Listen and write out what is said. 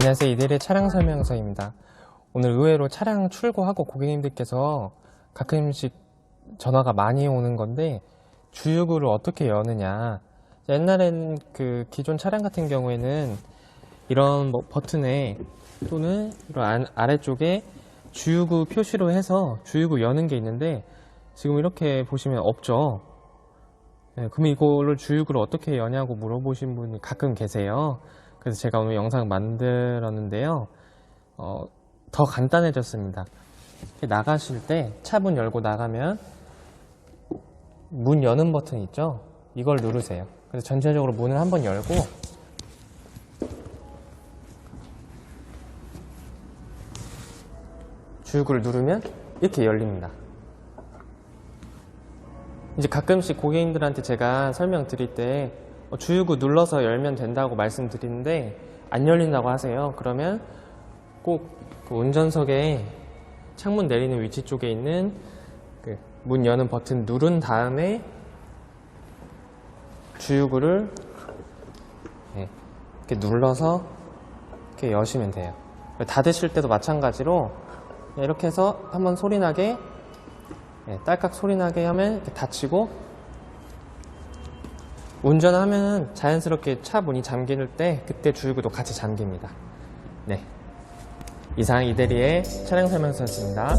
안녕하세요. 이대리의 차량 설명서입니다. 오늘 의외로 차량 출고하고 고객님들께서 가끔씩 전화가 많이 오는 건데 주유구를 어떻게 여느냐. 옛날엔 그 기존 차량 같은 경우에는 이런 뭐 버튼에 또는 이런 안- 아래쪽에 주유구 표시로 해서 주유구 여는 게 있는데 지금 이렇게 보시면 없죠. 네, 그럼 이거를 주유구를 어떻게 여냐고 물어보신 분이 가끔 계세요. 그래서 제가 오늘 영상 만들었는데요. 어, 더 간단해졌습니다. 나가실 때 차 문 열고 나가면 문 여는 버튼 있죠? 이걸 누르세요. 그래서 전체적으로 문을 한번 열고 주유구를 누르면 이렇게 열립니다. 이제 가끔씩 고객님들한테 제가 설명 드릴 때 어, 주유구 눌러서 열면 된다고 말씀드리는데 안 열린다고 하세요. 그러면 꼭 그 운전석에 창문 내리는 위치 쪽에 있는 그 문 여는 버튼 누른 다음에 주유구를 네, 이렇게 눌러서 이렇게 여시면 돼요. 닫으실 때도 마찬가지로 네, 이렇게 해서 한번 소리나게 네, 딸깍 소리나게 하면 이렇게 닫히고 운전하면 자연스럽게 차 문이 잠길 때 그때 주유구도 같이 잠깁니다. 네. 이상 이대리의 차량 설명서였습니다.